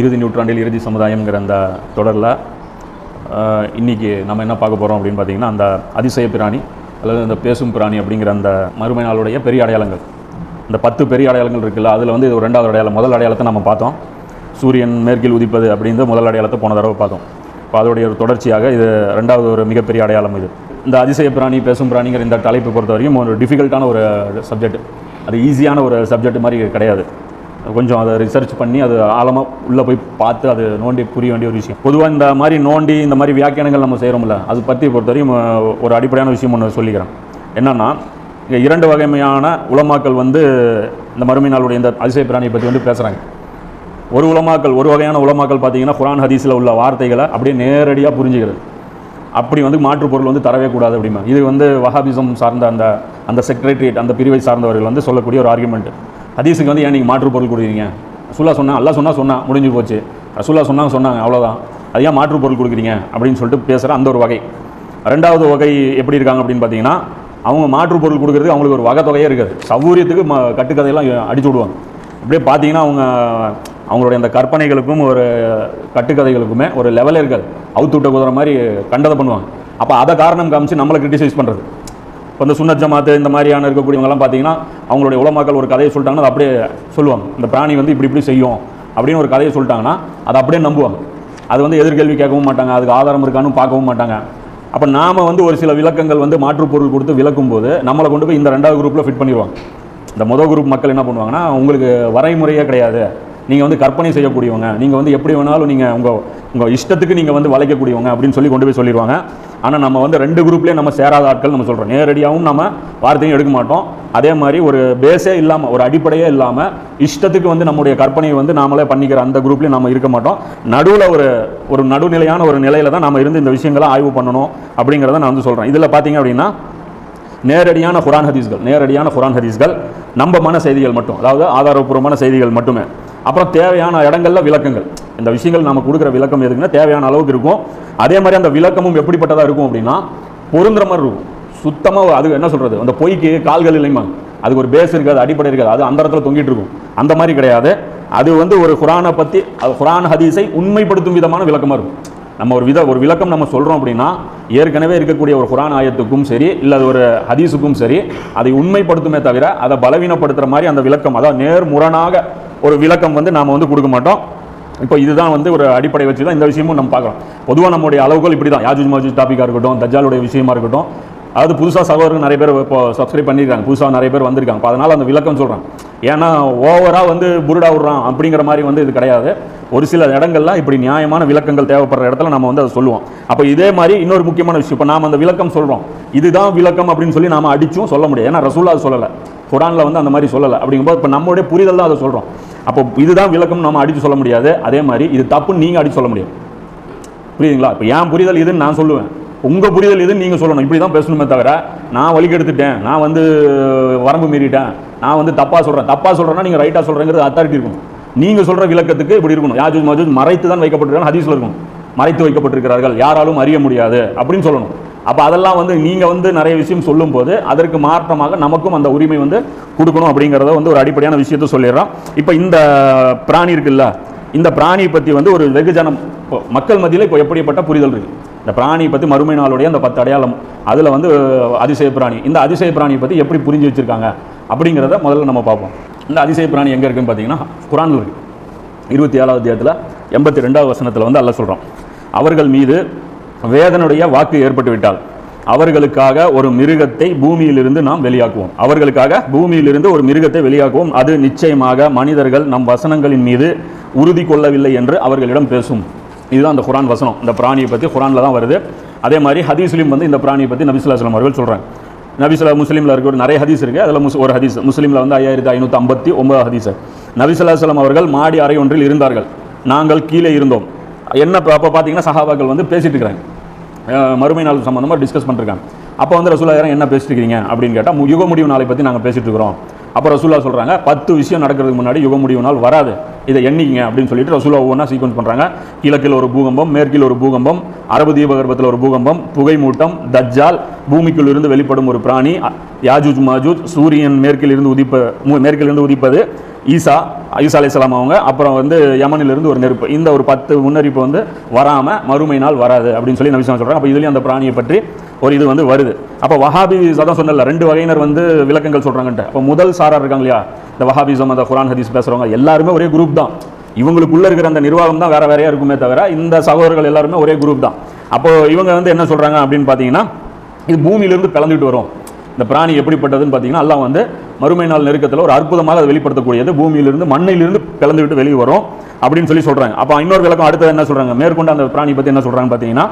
இறுதி நூற்றாண்டில் இறுதி சமுதாயம்ங்கிற அந்த தொடரில் இன்றைக்கி நம்ம என்ன பார்க்க போகிறோம் அப்படின்னு பார்த்தீங்கன்னா அந்த அதிசய பிராணி அல்லது அந்த பேசும் பிராணி அப்படிங்கிற அந்த மறுமை நாளுடைய பெரிய அடையாளங்கள். இந்த பத்து பெரிய அடையாளங்கள் இருக்குல்ல அதில் வந்து இது ஒரு ரெண்டாவது அடையாளம். முதல் அடையாளத்தை நம்ம பார்த்தோம். சூரியன் மேற்கில் உதிப்பது அப்படின்ற முதல் அடையாளத்தை போன தடவை பார்த்தோம். இப்போ அதோடைய ஒரு தொடர்ச்சியாக இது ரெண்டாவது ஒரு மிகப்பெரிய அடையாளம் இது. இந்த அதிசய பிராணி பேசும் பிராணிங்கிற இந்த தலைப்பை பொறுத்த வரைக்கும் ஒரு டிஃபிகல்ட்டான ஒரு சப்ஜெக்ட் அது ஈஸியான ஒரு சப்ஜெக்ட் மாதிரி கிடையாது. கொஞ்சம் அதை ரிசர்ச் பண்ணி அது ஆழமாக உள்ளே போய் பார்த்து அது நோண்டி புரிய வேண்டிய ஒரு விஷயம். பொதுவாக இந்த மாதிரி நோண்டி இந்த மாதிரி வியாக்கியானங்கள் நம்ம செய்கிறோம்ல அது பற்றி பொறுத்தவரையும் ஒரு அடிப்படையான விஷயம் ஒன்று சொல்லிக்கிறேன். என்னென்னா இங்கே இரண்டு வகைமையான உலமாக்கள் வந்து இந்த மறுமை நாளுடைய இந்த அதிசய பிராணியை பற்றி வந்து பேசுகிறாங்க ஒரு உலமாக்கள் ஒரு வகையான உலமாக்கள் பார்த்தீங்கன்னா குரான் ஹதீஸில் உள்ள வார்த்தைகளை அப்படியே நேரடியாக புரிஞ்சுக்கிறது. அப்படி வந்து மாற்று பொருள் வந்து தரவே கூடாது அப்படிமா இது வந்து வஹாபிசம் சார்ந்த அந்த அந்த செக்ரட்டரியேட் அந்த பிரிவை சார்ந்தவர்கள் வந்து சொல்லக்கூடிய ஒரு ஆர்குமெண்ட் ஹதீஸுக்கு வந்து ஏன் நீங்கள் மாற்று பொருள் கொடுக்குறீங்க? ரசூலா சொன்னால் அல்லா சொன்னால் சொன்னால் முடிஞ்சு போச்சு. ரசூலா சொன்னாங்க சொன்னாங்க அவ்வளோதான் அது ஏன் மாற்று பொருள் கொடுக்குறீங்க? அப்படின்னு சொல்லிட்டு பேசுகிற அந்த ஒரு வகை. ரெண்டாவது வகை எப்படி இருக்காங்க அப்படின்னு பார்த்தீங்கன்னா அவங்க மாற்று பொருள் கொடுக்குறது அவங்களுக்கு ஒரு வகை தொகையே இருக்காது. சௌரியத்துக்கு ம கட்டுக்கதையெல்லாம் அடிச்சு விடுவாங்க. அப்படியே பார்த்தீங்கன்னா அவங்க அவங்களுடைய அந்த கற்பனைகளுக்கும் ஒரு கட்டுக்கதைகளுக்குமே ஒரு லெவலே இருக்காது. அவுத்து விட்ட குதிரை மாதிரி கண்டதை பண்ணுவாங்க. அப்போ அதை காரணம் காமிச்சு நம்மளை கிரிட்டிசைஸ் பண்ணுறது இப்போ இந்த சுன்னத் ஜமாத்து இந்த மாதிரியான இருக்கக்கூடியவங்கலாம் பார்த்தீங்கன்னா அவங்களுடைய உலமாக்கள் ஒரு கதையை சொல்லிட்டாங்கன்னா அதை அப்படியே சொல்லுவாங்க. இந்த பிராணி வந்து இப்படி இப்படி செய்யும் அப்படின்னு ஒரு கதையை சொல்லிட்டாங்கன்னா அதை அப்படியே நம்புவாங்க. அது வந்து எதிர்கேள்வி கேட்கவும் மாட்டாங்க அதுக்கு ஆதாரம் இருக்கான்னு பார்க்கவும் மாட்டாங்க. அப்போ நாம் வந்து ஒரு சில விளக்கங்கள் வந்து மாற்றுப்பொருள் கொடுத்து விளக்கும் போது நம்மளை கொண்டு போய் இந்த ரெண்டாவது குரூப்பில் ஃபிட் பண்ணிடுவாங்க. இந்த முதல் குரூப் மக்கள் என்ன பண்ணுவாங்கன்னா உங்களுக்கு வரைமுறையே கிடையாது. நீங்கள் வந்து கற்பனை செய்யக்கூடியவங்க. நீங்கள் வந்து எப்படி வேணாலும் நீங்கள் உங்கள் உங்கள் இஷ்டத்துக்கு நீங்கள் வந்து வளைக்கக்கூடியவங்க அப்படின்னு சொல்லி கொண்டு போய் சொல்லிடுவாங்க ஆனால் நம்ம வந்து ரெண்டு குரூப்லேயே நம்ம சேராத ஆட்கள் நம்ம சொல்கிறோம் நேரடியாகவும் நம்ம வார்த்தையும் எடுக்க மாட்டோம். அதே மாதிரி ஒரு பேஸே இல்லாமல் ஒரு அடிப்படையே இல்லாமல் இஷ்டத்துக்கு வந்து நம்முடைய கற்பனையை வந்து நாமளே பண்ணிக்கிற அந்த குரூப்லேயும் நம்ம இருக்க மாட்டோம். நடுவில் ஒரு ஒரு நடுநிலையான ஒரு நிலையில் தான் நம்ம இருந்து இந்த விஷயங்களை ஆய்வு பண்ணணும் அப்படிங்கிறத நான் வந்து சொல்கிறேன் இதில் பார்த்தீங்க அப்படின்னா நேரடியான குரான் ஹதீஸ்கள் நேரடியான குரான் ஹதீஸ்கள் நம்பமான செய்திகள் மட்டும். அதாவது ஆதாரப்பூர்வமான செய்திகள் மட்டுமே. அப்புறம் தேவையான இடங்கள்ல விளக்கங்கள். இந்த விஷயங்கள் நம்ம கொடுக்குற விளக்கம் எதுக்குன்னா தேவையான அளவுக்கு இருக்கும். அதே மாதிரி அந்த விளக்கமும் எப்படிப்பட்டதாக இருக்கும் அப்படின்னா பொருந்துற மாதிரி இருக்கும். சுத்தமாக அது என்ன சொல்கிறது அந்த பொய்க்கு கால்கள் இல்லைமா அதுக்கு ஒரு பேஸ் இருக்காது அடிப்படை இருக்காது. அது அந்த இடத்துல தொங்கிட்டு இருக்கும். அந்த மாதிரி கிடையாது. அது வந்து ஒரு குரானை பற்றி குரான் ஹதீஸை உண்மைப்படுத்தும் விதமான விளக்கமாக இருக்கும். நம்ம ஒரு வித ஒரு விளக்கம் நம்ம சொல்கிறோம் அப்படின்னா ஏற்கனவே இருக்கக்கூடிய ஒரு குரான் ஆயத்துக்கும் சரி இல்லை அது ஒரு ஹதீஸுக்கும் சரி அதை உண்மைப்படுத்துமே தவிர அதை பலவீனப்படுத்துகிற மாதிரி அந்த விளக்கம் அதாவது நேர்முரணாக ஒரு விளக்கம் வந்து நாம் வந்து கொடுக்க மாட்டோம். இப்போ இதுதான் வந்து ஒரு அடிப்படை வச்சு தான் இந்த விஷயமும் நம்ம பார்க்குறோம். பொதுவாக நம்முடைய அளவுகள் இப்படி தான் யாஜூஜ் மாஜூஜ் டாப்பிக்காக இருக்கட்டும் தஜாலுடைய விஷயமா இருக்கட்டும். அதாவது புதுசாக சகோதரர்கள் நிறைய பேர் இப்போ சப்ஸ்கிரைப் பண்ணியிருக்காங்க. புதுசாக நிறைய பேர் வந்திருக்காங்க. இப்போ அதனால் அந்த விளக்கம் சொல்கிறேன் ஏன்னா ஓவராக வந்து புருடா விடுறான் அப்படிங்கிற மாதிரி வந்து இது கிடையாது. ஒரு சில இடங்கள்லாம் இப்படி நியாயமான விளக்கங்கள் தேவைப்படுற இடத்துல நம்ம வந்து அதை சொல்லுவோம். அப்போ இதே மாதிரி இன்னொரு முக்கியமான விஷயம். இப்போ நாம் அந்த விளக்கம் சொல்கிறோம் இதுதான் விளக்கம் அப்படின்னு சொல்லி நாம் அடிச்சும் சொல்ல முடியாது. ஏன்னா ரசூல்லா அதை சொல்லலை. குரானில் வந்து அந்த மாதிரி சொல்லலை. அப்படிங்கும்போது இப்போ நம்மளுடைய புரிதல் தான் அதை சொல்கிறோம் அப்போ இதுதான் விளக்கம் நம்ம அடித்து சொல்ல முடியாது. அதே மாதிரி இது தப்புன்னு நீங்கள் அடிச்சு சொல்ல முடியும் புரியுதுங்களா? இப்போ ஏன் புரிதல் இதுன்னு நான் சொல்லுவேன். உங்கள் புரிதல் இதுன்னு நீங்கள் சொல்லணும். இப்படி தான் பேசணுமே தவிர நான் வலிக்கு நான் வந்து வரம்பு மீறிட்டேன். நான் வந்து தப்பாக சொல்கிறேன் தப்பாக சொல்கிறேன்னா நீங்கள் ரைட்டாக சொல்கிறேங்கிறது அத்தாரிட்டி இருக்கணும். நீங்கள் சொல்கிற விளக்கத்துக்கு இப்படி இருக்கணும். யாஜூஜ் மஜூஜ் மறைத்து தான் வைக்கப்பட்டிருக்காங்க ஹதீஸில் இருக்கணும். மறைத்து வைக்கப்பட்டிருக்கிறார்கள். யாராலும் அறிய முடியாது அப்படின்னு சொல்லணும். அப்போ அதெல்லாம் வந்து நீங்கள் வந்து நிறைய விஷயம் சொல்லும்போது அதற்கு மாற்றமாக நமக்கும் அந்த உரிமை வந்து கொடுக்கணும் அப்படிங்கிறத வந்து ஒரு அடிப்படையான விஷயத்தை சொல்லிடுறோம் இப்போ இந்த பிராணி இருக்குல்ல இந்த பிராணியை பற்றி வந்து ஒரு வெகுஜனம் இப்போ மக்கள் மத்தியில் இப்போ எப்படிப்பட்ட புரிதல் இருக்குது இந்த பிராணியை பற்றி மறுமை நாளுடைய அந்த பத்து அடையாளம் அதில் வந்து அதிசய பிராணி இந்த அதிசய பிராணியை பற்றி எப்படி புரிஞ்சு வச்சுருக்காங்க அப்படிங்கிறத முதல்ல நம்ம பார்ப்போம். இந்த அதிசய பிராணி எங்கே இருக்குன்னு பார்த்தீங்கன்னா குரானில் இருக்குது இருபத்தி ஏழாவது அத்தியாயத்தில் எண்பத்தி ரெண்டாவது வசனத்தில் வந்து அல்ல சொல்கிறோம் அவர்கள் மீது வேதனுடைய வாக்கு ஏற்பட்டுவிட்டால் அவர்களுக்காக ஒரு மிருகத்தை பூமியிலிருந்து நாம் வெளியாக்குவோம். அவர்களுக்காக பூமியிலிருந்து ஒரு மிருகத்தை வெளியாக்குவோம். அது நிச்சயமாக மனிதர்கள் நம் வசனங்களின் மீது உறுதி கொள்ளவில்லை என்று அவர்களிடம் பேசும். இதுதான் அந்த குரான் வசனம். இந்த பிராணியை பற்றி குரானில் தான் வருது. அதே மாதிரி ஹதீஸ்லையும் வந்து இந்த பிராணியை பற்றி நபிசுல்லாஸ்லாம் அவர்கள் சொல்கிறாங்க நபிசுல்லா முஸ்லீமில் இருக்க நிறைய ஹதீஸ் இருக்குது அதில் முஸ் ஒரு ஹதீஸ். முஸ்லீமில் வந்து ஐயாயிரத்தி ஐநூற்றி ஐம்பத்தி ஒன்பது ஹதீஸ். நபிசுல்லாஸ்லாம் அவர்கள் மாடி அறை ஒன்றில் இருந்தார்கள். நாங்கள் கீழே இருந்தோம். என்ன அப்போ பார்த்தீங்கன்னா சஹாபாக்கள் வந்து பேசிட்டு இருக்கிறாங்க. மறுமை நாள் சம்மந்தமாக டிஸ்கஸ் பண்ணிருக்காங்க. அப்போ வந்து ரசூலா யாரும் என்ன பேசிட்டு இருக்கீங்க அப்படின்னு கேட்டால் யுக முடிவு நாளை பற்றி நாங்கள் பேசிட்டு இருக்கிறோம். அப்போ ரசூலா சொல்கிறாங்க பத்து விஷயம் நடக்கிறதுக்கு முன்னாடி யுக முடிவு நாள் வராது. இதை எண்ணிக்கிங்க அப்படின்னு சொல்லிட்டு ரசூலா ஒவ்வொன்றா சீக்வன்ஸ் பண்ணுறாங்க கிழக்கில் ஒரு பூகம்பம் மேற்கில் ஒரு பூகம்பம் அரபு தீபகற்பத்தில் ஒரு பூகம்பம் புகைமூட்டம் தஜ்ஜால் பூமிக்குள் இருந்து வெளிப்படும் ஒரு பிராணி யாஜூஜ் மாஜூஜ் சூரியன் மேற்கில் இருந்து உதிப்ப மேற்கிலிருந்து மேற்கில் இருந்து உதிப்பது ஈசா ஈசா அலைஹிஸ்ஸலாம் அவங்க அப்புறம் வந்து யமனிலிருந்து ஒரு நெருப்பு. இந்த ஒரு பத்து முன்னறிப்பு வந்து வராமல் மறுமை நாள் வராது அப்படின்னு சொல்லி நபிசம் சொல்கிறாங்க அப்போ இதுலேயும் அந்த பிராணியை பற்றி ஒரு இது வந்து வருது. அப்போ வஹாபி அதான் சொன்னல ரெண்டு வகையினர் வந்து விளக்கங்கள் சொல்கிறாங்கன்ட்டு அப்போ முதல் சாரார் இருக்காங்க இல்லையா? இந்த வஹாபிசம் அந்த குரான் ஹதீஸ் பேசுகிறவங்க எல்லாருமே ஒரே குரூப் தான். இவங்களுக்குள்ளே இருக்கிற அந்த நிர்வாகம் தான் வேறு வேறையாக இருக்குமே தவிர இந்த சகோதரர்கள் எல்லாருமே ஒரே குரூப் தான். அப்போ இவங்க வந்து என்ன சொல்கிறாங்க அப்படின்னு பார்த்தீங்கன்னா இது பூமியிலிருந்து பிளந்துட்டு வரும். இந்த பிராணி எப்படிப்பட்டதுன்னு பார்த்தீங்கன்னா எல்லாம் வந்து மறுமை நாள் நெருக்கத்தில் ஒரு அற்புதமாக அதை வெளிப்படுத்தக்கூடியது. பூமியிலிருந்து மண்ணிலிருந்து பிளந்துவிட்டு வெளியே வரும் அப்படின்னு சொல்லி சொல்கிறாங்க அப்போ இன்னொரு விளக்கம் அடுத்தது என்ன சொல்கிறாங்க மேற்கொண்டு அந்த பிராணி பற்றி என்ன சொல்கிறாங்க பார்த்தீங்கன்னா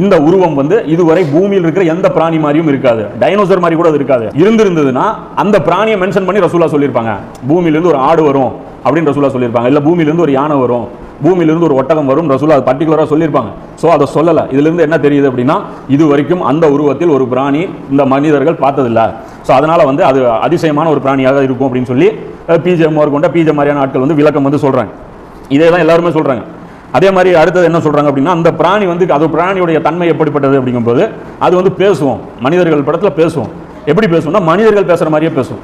இந்த உருவம் வந்து இதுவரை பூமியில் இருக்கிற எந்த பிராணி மாதிரியும் இருக்காது. டைனோசர் மாதிரி கூட அது இருக்காது. இருந்திருந்ததுன்னா அந்த பிராணியை மென்ஷன் பண்ணி ரசூலா சொல்லியிருப்பாங்க. பூமியிலிருந்து ஒரு ஆடு வரும் அப்படின்னு ரசூலா சொல்லியிருப்பாங்க. இல்லை பூமியிலிருந்து ஒரு யானை வரும். பூமியிலிருந்து ஒரு ஒட்டகம் வரும் ரசூலா அது பர்டிகுலராக சொல்லியிருப்பாங்க. ஸோ அதை சொல்லலை. இதுலேருந்து என்ன தெரியுது அப்படின்னா இது வரைக்கும் அந்த உருவத்தில் ஒரு பிராணி இந்த மனிதர்கள் பார்த்ததில்ல. ஸோ அதனால் வந்து அது அதிசயமான ஒரு பிராணியாக இருக்கும் அப்படின்னு சொல்லி பிஜே கொண்ட பிஜே மாதிரியான ஆட்கள் வந்து விளக்கம் வந்து சொல்கிறாங்க இதே தான் எல்லாருமே சொல்கிறாங்க அதே மாதிரி அடுத்தது என்ன சொல்கிறாங்க அப்படின்னா அந்த பிராணி வந்து அது பிராணியுடைய தன்மை எப்படிப்பட்டது அப்படிங்கும்போது அது வந்து பேசுவோம். மனிதர்கள் படத்தில் பேசுவோம். எப்படி பேசுவோம்னா மனிதர்கள் பேசுகிற மாதிரியே பேசும்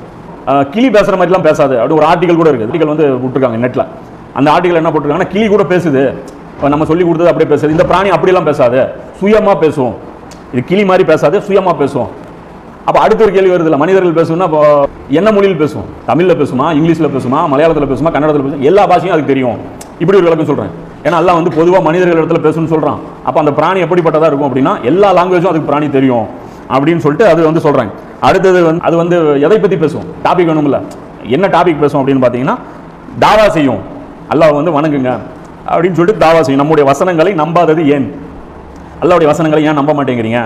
கிளி பேசுகிற மாதிரிலாம் பேசாது. அப்படி ஒரு ஆர்டிகல் கூட இருக்குது ஆர்டிகல் வந்து விட்டுருக்காங்க நெட்டில் அந்த ஆர்டிகல் என்ன போட்டிருக்காங்கன்னா கிளி கூட பேசுது. நம்ம சொல்லி கொடுத்தது அப்படியே பேசுது. இந்த பிராணி அப்படிலாம் பேசாது. சுயமாக பேசுவோம். இது கிளி மாதிரி பேசாது சுயமாக பேசுவோம். அப்போ அடுத்த ஒரு கேள்வி வருதுல்ல மனிதர்கள் பேசணும்னா இப்போ என்ன மொழியில் பேசுவோம்? தமிழில் பேசுமா இங்கிலீஷில் பேசுமா மலையாளத்தில் பேசுமா கன்னடத்தில் பேசுமா எல்லா பாஷையும் அதுக்கு தெரியும். இப்படி ஒரு விளக்கம் சொல்கிறேன் ஏன்னா எல்லாம் வந்து பொதுவாக மனிதர்கள் இடத்துல பேசணும்னு சொல்கிறான் அப்போ அந்த பிராணி எப்படிப்பட்டதாக இருக்கும் அப்படின்னா எல்லா லாங்குவேஜும் அதுக்கு பிராணி தெரியும் அப்படின்னு சொல்லிட்டு அது வந்து சொல்கிறாங்க அடுத்தது வந்து அது வந்து எதை பற்றி பேசும் டாபிக் வேணும்ல. என்ன டாபிக் பேசும் அப்படின்னு பார்த்தீங்கன்னா தாவா செய்யும். அல்லாஹ் வந்து வணங்குங்க அப்படின்னு சொல்லிட்டு தாவா செய்யும். நம்முடைய வசனங்களை நம்பாதது ஏன்? அல்லாவுடைய வசனங்களை ஏன் நம்ப மாட்டேங்கிறீங்க?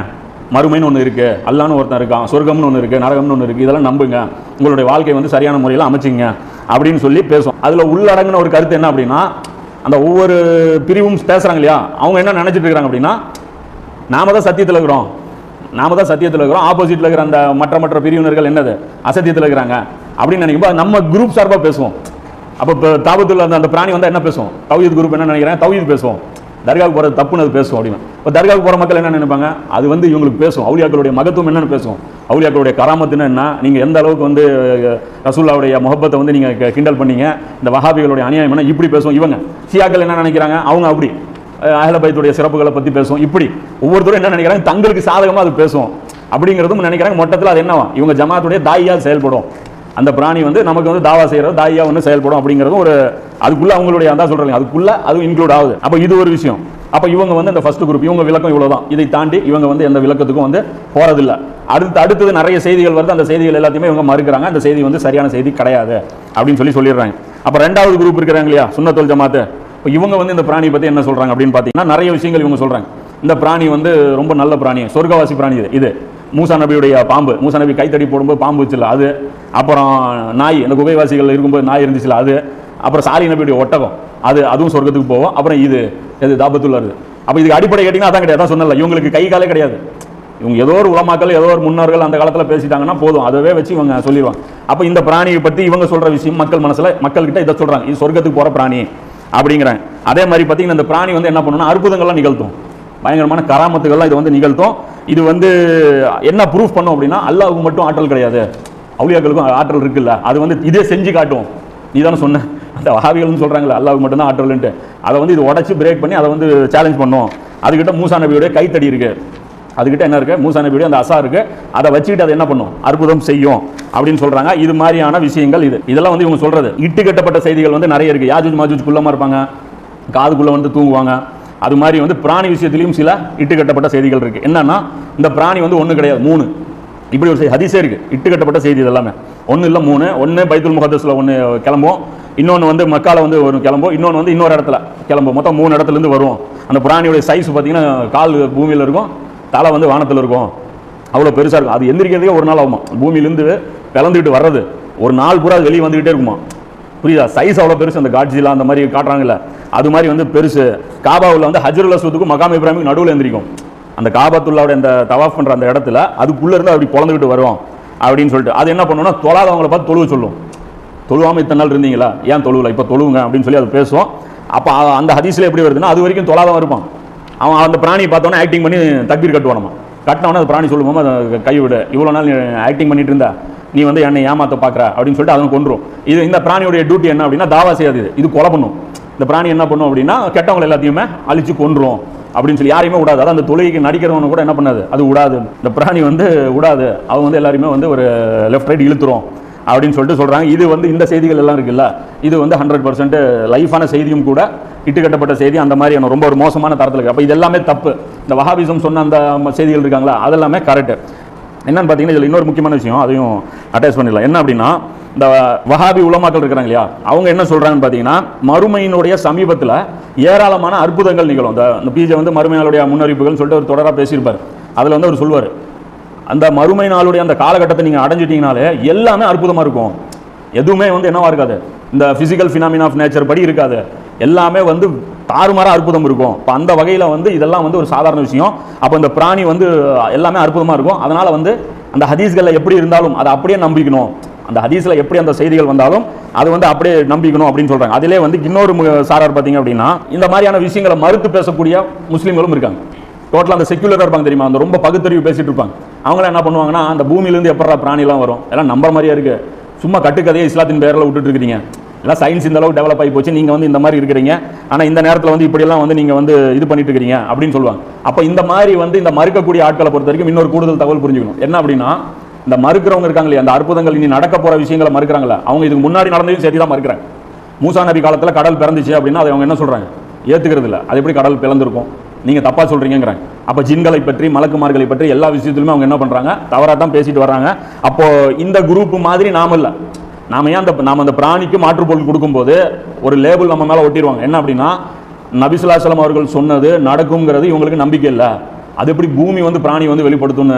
மறுமைன்னு ஒன்று இருக்குது அல்லான்னு ஒருத்தன் இருக்கான். சொர்க்கம்னு ஒன்று இருக்குது நரகம்னு ஒன்று இருக்குது இதெல்லாம் நம்புங்க. உங்களுடைய வாழ்க்கை வந்து சரியான முறையில் அமைச்சிங்க அப்படின்னு சொல்லி பேசும் அதில் உள்ளடங்கின ஒரு கருத்து என்ன அப்படின்னா அந்த ஒவ்வொரு பிரிவும் பேசுகிறாங்க இல்லையா? அவங்க என்ன நினச்சிட்டு இருக்கிறாங்க அப்படின்னா நாம தான் சத்தியத்தில் இருக்கிறோம். நாம தான் சத்தியத்தில் இருக்கிறோம். ஆப்போசிட்டில் இருக்கிற அந்த மற்ற மற்ற பிரிவினர்கள் என்னது? அசத்தியத்தில் இருக்கிறாங்க. அப்படின்னு நினைக்கும்போது நம்ம குரூப் சார்பாக பேசுவோம். அப்போ இப்போ தாபத்தில் அந்த அந்த பிராணி வந்தால் என்ன பேசுவோம் தௌஹீத் குரூப் என்ன நினைக்கிறேன்? தௌஹீத் பேசுவோம். தர்காவுக்கு போகிறது தப்புன்னு அது பேசும் அப்படின்னு. இப்போ தர்காவுக்கு போகிற மக்கள் என்ன நினைப்பாங்க? அது வந்து இவங்களுக்கு பேசும். அவுலியாக்களுடைய மகத்துவம் என்னென்னு பேசும். அவுலியாக்களுடைய கராமத்துன்னு என்ன நீங்கள் எந்த அளவுக்கு வந்து ரசூல்லாவுடைய முகப்பத்தை வந்து நீங்கள் கிண்டல் பண்ணீங்க? இந்த வஹாபிகளுடைய அநியாயம் என்ன? இப்படி பேசுவோம். இவங்க சியாக்கள் என்ன நினைக்கிறாங்க? அவங்க அப்படி. அஹ், சிறப்புகளை பற்றி பேசுவோம். இப்படி. ஒவ்வொருத்தரும் என்ன நினைக்கிறாங்க? தங்களுக்கு சாதகமாக அது பேசுவோம். அப்படிங்கிறதும் நினைக்கிறாங்க. மொத்தத்தில் அது என்னவா? இவங்க ஜமாத்துடைய தாயியா செயல்படும். அந்த பிராணி வந்து நமக்கு வந்து தாவா செய்யறது தாயா ஒன்று செயல்படும் அப்படிங்கிறது ஒரு அதுக்குள்ள அவங்களுடைய அதான் சொல்றாங்க அதுக்குள்ள அதுவும் இன்க்ளூட் ஆகுது. அப்போ இது ஒரு விஷயம். அப்போ இவங்க வந்து இந்த ஃபர்ஸ்ட் குரூப் இவங்க விளக்கம் இவ்வளவுதான். இதை தாண்டி இவங்க வந்து எந்த விளக்கத்துக்கும் வந்து போறதில்ல. அடுத்து அடுத்தது நிறைய செய்திகள் வருது. அந்த செய்திகள் எல்லாத்தையுமே இவங்க மறுக்கிறாங்க. அந்த செய்தி வந்து சரியான செய்தி கிடையாது அப்படின்னு சொல்லி சொல்லிடுறாங்க. அப்போ ரெண்டாவது குரூப் இருக்கிறாங்க இல்லையா? சுன்னத்தோல் ஜமாத்து. இப்போ இவங்க வந்து இந்த பிராணி பத்தி என்ன சொல்றாங்க அப்படின்னு பார்த்தீங்கன்னா நிறைய விஷயங்கள் இவங்க சொல்றாங்க. இந்த பிராணி வந்து ரொம்ப நல்ல பிராணி. சொர்க்கவாசி பிராணி இது. இது. மூசா நபியுடைய பாம்பு. மூசா நபி கைத்தடி போடும்போது பாம்பு வச்சுல அது. அப்புறம் நாய் இந்த குகைவாசிகள் இருக்கும்போது நாய் இருந்துச்சுல அது. அப்புறம் சாலி நபியுடைய ஒட்டகம் அது அதுவும் சொர்க்கத்துக்கு போகும். அப்புறம் இது இது தாபத்துள்ள வருது அப்போ இதுக்கு அடிப்படை கேட்டிங்கன்னா அதான் கிடையாது. அதான் சொன்னல இவங்களுக்கு கை காலே கிடையாது. இவங்க ஏதோ ஒரு உலமாக்கள் ஏதோ ஒரு முன்னோர்கள் அந்த காலத்தில் பேசிட்டாங்கன்னா போதும். அதவே வச்சு இவங்க சொல்லிடுவாங்க அப்போ இந்த பிராணியை பற்றி இவங்க சொல்கிற விஷயம் மக்கள் மனசில் மக்கள்கிட்ட இதை சொல்கிறாங்க இது சொர்க்கத்துக்கு போகிற பிராணி அப்படிங்கிறாங்க அதே மாதிரி பார்த்தீங்கன்னா இந்த பிராணி வந்து என்ன பண்ணணும்னா அற்புதங்கள்லாம் நிகழ்த்தும். பயங்கரமான கராமத்துகள்லாம் இது வந்து நிகழ்த்தும். இது வந்து என்ன ப்ரூஃப் பண்ணும் அப்படின்னா அல்லாவுக்கு மட்டும் ஆற்றல் கிடையாது. அவுளியாக்களுக்கும் ஆற்றல் இருக்குல்ல. அது வந்து இதே செஞ்சு காட்டும். நீ தானே சொன்ன. அந்த வஹாபிகள்னு சொல்கிறாங்களே அல்லாவுக்கு மட்டும்தான் ஆற்றல்ன்ட்டு. அதை வந்து இது உடச்சி பிரேக் பண்ணி அதை வந்து சேலஞ்ச் பண்ணும். அதுக்கிட்ட மூசா நபியோடைய கைத்தடி இருக்குது அதுக்கிட்ட என்ன இருக்குது மூசா நபியோட அந்த அசா இருக்குது அதை வச்சுக்கிட்டு அதை என்ன பண்ணும்? அற்புதம் செய்யும் அப்படின்னு சொல்கிறாங்க இது மாதிரியான விஷயங்கள் இது. இதெல்லாம் வந்து இவங்க சொல்கிறது இட்டு கட்டப்பட்ட செய்திகள் வந்து நிறைய இருக்குது யாஜூஜ் மாஜூஜ் குள்ளமாக இருப்பாங்க. காதுக்குள்ளே வந்து தூங்குவாங்க. அது மாதிரி வந்து பிராணி விஷயத்திலையும் சில இட்டு கட்டப்பட்ட செய்திகள் இருக்கு. என்னன்னா இந்த பிராணி வந்து ஒன்று கிடையாது மூணு. இப்படி ஒரு செய்தி ஹதீஸே இருக்கு. இட்டு கட்டப்பட்ட செய்தி இதெல்லாமே ஒன்று இல்லை மூணு. ஒன்று பைத்துல் முகதஸில் ஒன்று கிளம்பும் இன்னொன்று வந்து மக்கால வந்து ஒரு கிளம்பும் இன்னொன்று வந்து இன்னொரு இடத்துல கிளம்பும் மொத்தம் மூணு இடத்துல இருந்து வரும் அந்த பிராணியோடைய சைஸ் பார்த்தீங்கன்னா கால் பூமியில் இருக்கும் தலை வந்து வானத்தில் இருக்கும். அவ்வளோ பெருசாக இருக்கும். அது எந்திரிக்கிறதுக்கே ஒரு நாள் ஆகுமா பூமியிலேருந்து பிளந்துக்கிட்டு வர்றது. ஒரு நாள் பூரா அது வெளியே வந்துக்கிட்டே இருக்குமா புரியுதா? சைஸ் அவ்வளோ பெருசு அந்த காட்சிலாம் அந்த மாதிரி காட்டுறாங்கல்ல. அது மாதிரி வந்து பெருசு. காபாவில் வந்து ஹஜருல் சுத்துக்கும் மகாம் இப்ராஹிமுக்கு நடுவில் எந்திரிக்கும். அந்த காபத்துள்ளாவோட அந்த தவாஃப் பண்ணுற அந்த இடத்துல அதுக்குள்ளே இருந்து அப்படி பிறந்துக்கிட்டு வருவோம் அப்படின்னு சொல்லிட்டு. அது என்ன பண்ணுவோம்னா தொழாதவங்களை பார்த்து தொழுவ சொல்லும். தொழுவாமல் இத்தனை நாள் இருந்தீங்களா? ஏன் தொழுவல? இப்போ தொழுவுங்க அப்படின்னு சொல்லி அது பேசுவோம் அப்போ அந்த ஹதீஸில் எப்படி வருதுன்னா அது வரைக்கும் தொழாதவன் இருப்பான். அவன் அந்த பிராணியை பார்த்தோன்னே ஆக்டிங் பண்ணி தக்பீர் கட்டுவானமா. கட்டினவொன்னே அந்த பிராணி சொல்லுவோம் அதை கைவிடு இவ்வளோ நாள் ஆக்டிங் பண்ணிட்டு இருந்தா. நீ வந்து என்னை ஏமாத்த பார்க்குற அப்படின்னு சொல்லிட்டு அதன் கொண்டுரும் இது இந்த பிராணியுடைய டியூட்டி என்ன அப்படின்னா தாவா செய்யாது. இது. இது கொலை பண்ணும். இந்த பிராணி என்ன பண்ணும் அப்படின்னா கெட்டவங்களை எல்லாத்தையுமே அழிச்சு கொன்றும் அப்படின்னு சொல்லி யாரையுமே விடாது. அதான் அந்த தொழுகைக்கு நடிக்கிறவனு கூட என்ன பண்ணாது? அது விடாது. இந்த பிராணி வந்து விடாது. அவங்க வந்து எல்லாருமே வந்து ஒரு லெஃப்ட் ரைட் இழுத்துரும் அப்படின்னு சொல்லிட்டு சொல்கிறாங்க இது வந்து இந்த செய்திகள் எல்லாம் இருக்குல்ல. இது வந்து ஹண்ட்ரட் பர்சன்ட் லைஃபான செய்தியும் கூட இட்டுக்கட்டப்பட்ட செய்தி. அந்த மாதிரியான ரொம்ப ஒரு மோசமான தரத்தில் இருக்குது அப்போ இது எல்லாமே தப்பு. இந்த வஹாபிசம் சொன்ன அந்த செய்திகள் இருக்காங்களா? அதெல்லாமே கரெக்டு என்னன்னு பார்த்தீங்கன்னா இதில் இன்னொரு முக்கியமான விஷயம் அதையும் அட்டாச் பண்ணிடலாம். என்ன அப்படின்னா இந்த வஹாபி உலமாக்கள் இருக்கிறாங்க இல்லையா? அவங்க என்ன சொல்கிறாங்கன்னு பார்த்தீங்கன்னா மறுமையினுடைய சமீபத்தில் ஏராளமான அற்புதங்கள் நிகழும். இந்த பிஜே வந்து மறுமையினுடைய முன்னறிவிப்புகள் சொல்லிட்டு ஒரு தொடராக பேசியிருப்பார். அதில் வந்து அவர் சொல்வார் அந்த மறுமை நாளுடைய அந்த காலகட்டத்தை நீங்கள் அடைஞ்சிட்டிங்கனாலே எல்லாமே அற்புதமாக இருக்கும். எதுவுமே வந்து என்னவா இருக்காது. இந்த ஃபிசிக்கல் ஃபினாமின் ஆஃப் நேச்சர் படி இருக்காது. எல்லாமே வந்து தாறுமாற அற்புதம் இருக்கும். இப்போ அந்த வகையில் வந்து இதெல்லாம் வந்து ஒரு சாதாரண விஷயம். அப்போ இந்த பிராணி வந்து எல்லாமே அற்புதமாக இருக்கும். அதனால் வந்து அந்த ஹதீஸ்களில் எப்படி இருந்தாலும் அதை அப்படியே நம்பிக்கணும். அந்த ஹதீஸில் எப்படி அந்த செய்திகள் வந்தாலும் அது வந்து அப்படியே நம்பிக்கணும் அப்படின்னு சொல்கிறாங்க அதிலே வந்து இன்னொரு மு- சாரார் பார்த்தீங்க அப்படின்னா இந்த மாதிரியான விஷயங்களை மறுத்து பேசக்கூடிய முஸ்லீம்களும் இருக்காங்க. டோட்டலாக அந்த செக்யூலராக இருப்பாங்க தெரியுமா? அந்த ரொம்ப பகுத்தறிவு பேசிட்டு இருப்பாங்க. அவங்களாம் என்ன பண்ணுவாங்கன்னா அந்த பூமியிலேருந்து எப்படா பிராணிலாம் வரும்? எல்லாம் நம்புற மாதிரியே இருக்குது சும்மா கட்டுக்கதையை இஸ்லாத்தின் பேரில் விட்டுட்டு இருக்கிறீங்க ஏன்னா சயின்ஸ் இந்த அளவுக்கு டெவலப் ஆகி போச்சு. நீங்கள் வந்து இந்த மாதிரி இருக்கிறீங்க. ஆனால் இந்த நேரத்தில் வந்து இப்படியெல்லாம் வந்து நீங்கள் வந்து இது பண்ணிட்டு இருக்கிறீங்க அப்படின்னு சொல்லுவாங்க. அப்போ இந்த மாதிரி வந்து இந்த மறுக்கக்கூடிய ஆட்களை பொறுத்த வரைக்கும் இன்னொரு கூடுதல் தகவல் புரிஞ்சுக்கணும். என்ன அப்படின்னா இந்த மறுக்கிறவங்க இருக்காங்க இல்லையா அந்த அற்புதங்கள் இனி நடக்க போகிற விஷயங்களை மறுக்கிறாங்களா? அவங்க இதுக்கு முன்னாடி நடந்ததையும் சரி தான் மறுக்கிறாங்க. மூசா நபி காலத்தில் கடல் பிறந்துச்சு அப்படின்னா அதை அவங்க என்ன சொல்கிறாங்க ஏற்றுக்கிறது இல்லை. அது எப்படி கடல் பிளந்திருக்கும்? நீங்கள் தப்பாக சொல்கிறீங்கிறாங்க அப்போ ஜின்களை பற்றி மலக்குமார்களை பற்றி எல்லா விஷயத்துலையுமே அவங்க என்ன பண்ணுறாங்க தவறாக தான் பேசிட்டு வர்றாங்க. அப்போது இந்த குரூப் மாதிரி நாம இல்லை. நாம ஏன் அந்த நாம அந்த பிராணிக்கு மாற்றுப்பொருள் கொடுக்கும்போது ஒரு லேபிள் நம்ம மேலே ஒட்டிடுவாங்க. என்ன அப்படின்னா நபிசுல்லாசலம் அவர்கள் சொன்னது நடக்குங்கிறது இவங்களுக்கு நம்பிக்கை இல்லை. அது எப்படி பூமி வந்து பிராணி வந்து வெளிப்படுத்தும்னு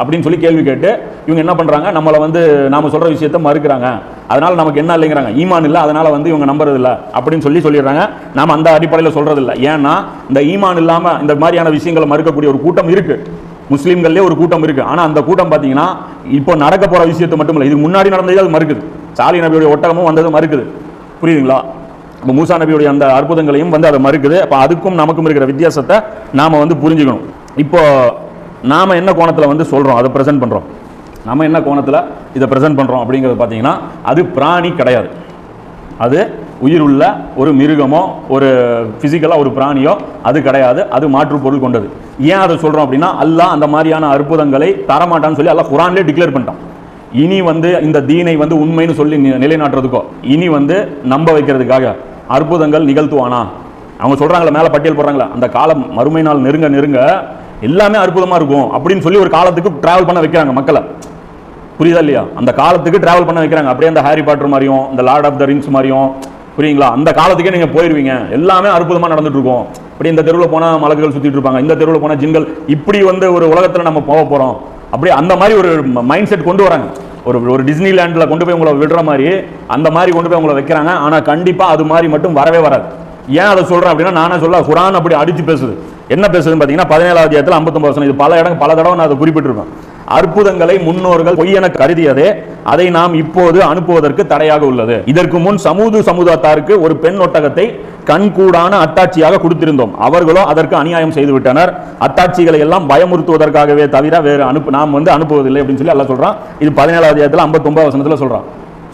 அப்படின்னு சொல்லி கேள்வி கேட்டு இவங்க என்ன பண்ணுறாங்க நம்மளை வந்து நாம் சொல்கிற விஷயத்த மறுக்கிறாங்க. அதனால் நமக்கு என்ன இல்லைங்கிறாங்க. ஈமான் இல்லை அதனால் வந்து இவங்க நம்புறது இல்லை அப்படின்னு சொல்லி சொல்லிடுறாங்க. நாம அந்த அடிப்படையில் சொல்கிறது இல்லை. ஏன்னா இந்த ஈமான் இல்லாமல் இந்த மாதிரியான விஷயங்களை மறுக்கக்கூடிய ஒரு கூட்டம் இருக்குது முஸ்லீம்கள்லேயே ஒரு கூட்டம் இருக்குது ஆனால் அந்த கூட்டம் பார்த்தீங்கன்னா இப்போ நடக்க போகிற விஷயத்தை மட்டும் இல்லை. இதுக்கு முன்னாடி நடந்தது அது மறுக்குது. சாலி நபியுடைய ஒட்டகமும் வந்தது மறுக்குது. புரியுதுங்களா? இப்போ மூசா நபியுடைய அந்த அற்புதங்களையும் வந்து அதை மறுக்குது. அப்போ அதுக்கும் நமக்கும் இருக்கிற வித்தியாசத்தை நாம் வந்து புரிஞ்சுக்கணும். இப்போ நாம் என்ன கோணத்தில் வந்து சொல்கிறோம் அதை ப்ரெசென்ட் பண்ணுறோம் நம்ம என்ன கோணத்தில் இதை ப்ரெசென்ட் பண்ணுறோம் அப்படிங்கிறது பார்த்தீங்கன்னா அது பிராணி கிடையாது. அது உயிர் உள்ள ஒரு மிருகமோ ஒரு ஃபிசிக்கலாக ஒரு பிராணியோ அது கிடையாது. அது மாற்று பொருள் கொண்டது. ஏன் அதை சொல்கிறோம் அப்படின்னா அல்லாஹ் அந்த மாதிரியான அற்புதங்களை தரமாட்டான்னு சொல்லி அல்லாஹ் குரான்லேயே டிக்ளேர் பண்ணிட்டான். இனி வந்து இந்த தீனை வந்து உண்மைன்னு சொல்லி நி- நிலைநாட்டுறதுக்கோ இனி வந்து நம்ப வைக்கிறதுக்காக அற்புதங்கள் நிகழ்த்துவானா? அவங்க சொல்றாங்களே மேலே பட்டியல் போடுறாங்களா அந்த காலம் மறுமை நாள் நெருங்க நெருங்க எல்லாமே அற்புதமாக இருக்கும் அப்படின்னு சொல்லி ஒரு காலத்துக்கு டிராவல் பண்ண வைக்கிறாங்க மக்களை. புரியுதா இல்லையா? அந்த காலத்துக்கு டிராவல் பண்ண வைக்கிறாங்க. அப்படியே அந்த ஹாரி பாட்டர் மாதிரியும் இந்த லார்ட் ஆஃப் த ரிங்ஸ் மாதிரியும் புரியுங்களா? அந்த காலத்துக்கே நீங்கள் போயிடுவீங்க எல்லாமே அற்புதமாக நடந்துட்டு இருக்கும். அப்படி இந்த தெருவில் போனால் மலக்குகள் சுற்றிட்டு இருப்பாங்க. இந்த தெருவில் போனால் ஜிங்கல் இப்படி வந்து ஒரு உலகத்தில் நம்ம போக போகிறோம் அப்படியே அந்த மாதிரி ஒரு மைண்ட் செட் கொண்டு வராங்க. ஒரு ஒரு டிஸ்னிலேண்டில் கொண்டு போய் உங்களை விடுற மாதிரி அந்த மாதிரி கொண்டு போய் உங்களை வைக்கிறாங்க. ஆனால் கண்டிப்பாக அது மாதிரி மட்டும் வரவே வராது. ஏன் அதை சொல்கிறேன் அப்படின்னா நானே சொல்ல குரான் அப்படி அடித்து பேசுது. என்ன பேசுதுன்னு பார்த்தீங்கன்னா பதினேழாவது இடத்துல ஐம்பத்தொம்பது இது பல இடம் பல தடவை நான் அதை குறிப்பிட்டிருக்கேன். அற்புதங்களை முன்னோர்கள் பொய்யென கருதியதே அதை நாம் இப்போது அனுப்புவதற்கு தடையாக உள்ளது. இதற்கு முன் சமூது சமுதாயத்தாருக்கு ஒரு பெண் ஒட்டகத்தை கண்கூடான அத்தாட்சியாக கொடுத்திருந்தோம். அவர்களோ அதற்கு அநியாயம் செய்து விட்டனர் அத்தாட்சிகளை எல்லாம் பயமுறுத்துவதற்காகவே தவிர வேறு அனுப்பு நாம் வந்து அனுப்புவதில்லை அப்படின்னு சொல்லி எல்லாம் சொல்றான். இது பதினேழாவது அத்தியாயத்தில் 59 வசனத்தில் சொல்றான்.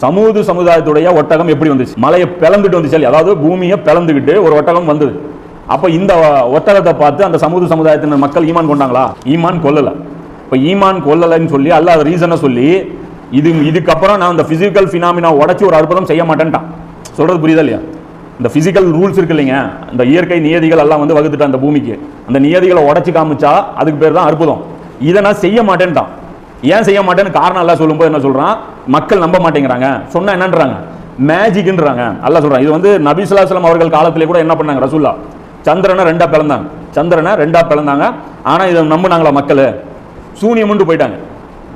சமூது சமுதாயத்துடைய ஒட்டகம் எப்படி வந்துச்சு? மலையை பிளந்துட்டு வந்துச்சு அதாவது பூமியை பிளந்துக்கிட்டு ஒரு ஒட்டகம் வந்தது. அப்போ இந்த ஒட்டகத்தை பார்த்து அந்த சமூக சமுதாயத்தினர் மக்கள் ஈமான் கொண்டாங்களா? ஈமான் கொள்ளலை இப்போ ஈமான் கொல்லலைன்னு சொல்லி அல்ல அது ரீசனை சொல்லி இது இதுக்கப்புறம் நான் இந்த ஃபிசிக்கல் ஃபினாமினா உடச்சி ஒரு அற்புதம் செய்ய மாட்டேன்ட்டான். சொல்கிறது புரியுதா இல்லையா? இந்த ஃபிசிக்கல் ரூல்ஸ் இருக்கு இல்லைங்க இந்த இயற்கை நியதிகள் எல்லாம் வந்து வகுத்துட்டான் அந்த பூமிக்கு. அந்த நியதிகளை உடச்சி காமிச்சா அதுக்கு பேர் தான் அற்புதம். இதை நான் செய்ய மாட்டேன்ட்டான். ஏன் செய்ய மாட்டேன்னு காரணம் எல்லாம் சொல்லும்போது என்ன சொல்கிறான் மக்கள் நம்ப மாட்டேங்கிறாங்க. சொன்னால் என்னன்றாங்க? மேஜிக்ன்றாங்க அல்லாஹ் சொல்கிறான் இது வந்து நபிசுல்லாஸ்லாம் அவர்கள் காலத்திலே கூட என்ன பண்ணாங்க? ரசூல்லா சந்திரனை ரெண்டாக பிளந்தாங்க. சந்திரனை ரெண்டாக பிளந்தாங்க. ஆனால் இதை நம்பினாங்களா மக்கள்? சூனியமுண்டு போயிட்டாங்க.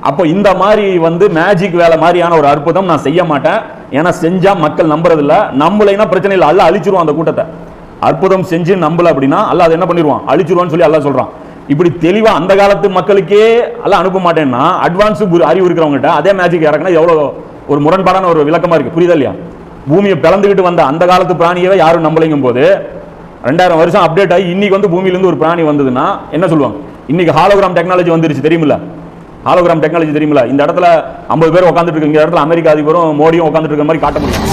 அப்போ இந்த மாதிரி வந்து மேஜிக் வேலை மாதிரியான ஒரு அற்புதம் நான் செய்ய மாட்டேன். ஏன்னா செஞ்சா மக்கள் நம்புறதில்ல. நம்பலைன்னா பிரச்சனை இல்லை. அல்ல அழிச்சிருவான் அந்த கூட்டத்தை. அற்புதம் செஞ்சு நம்பல அப்படின்னா அல்ல அதை என்ன பண்ணிடுவான் அழிச்சிருவான்னு சொல்லி அல்ல சொல்றான். இப்படி தெளிவா அந்த காலத்து மக்களுக்கே அல்ல அனுப்ப மாட்டேன்னா அட்வான்ஸ் அறிவு இருக்கிறவங்ககிட்ட அதே மேஜிக் இறக்குனா எவ்வளோ ஒரு முரண்பாடான ஒரு விளக்கமா இருக்கு. புரியுதா இல்லையா? பூமியை பிளந்துக்கிட்டு வந்த அந்த காலத்து பிராணியவே யாரும் நம்பலைங்கும் போது ரெண்டாயிரம் வருஷம் அப்டேட் ஆகி இன்னைக்கு வந்து பூமியிலேருந்து ஒரு பிராணி வந்ததுன்னா என்ன சொல்லுவாங்க? இன்னைக்கு ஹாலோகிராம் டெக்னாலஜி வந்துருச்சு தெரியுமில்ல? ஹாலோகிராம் டெக்னாலஜி தெரியுமில்ல? இந்த இடத்துல ஐம்பது பேர் உட்காந்துட்டு இருக்கு இந்த இடத்துல அமெரிக்க அதிபரும் மோடியும் உட்காந்துட்டு இருக்கிற மாதிரி காட்ட முடியும்.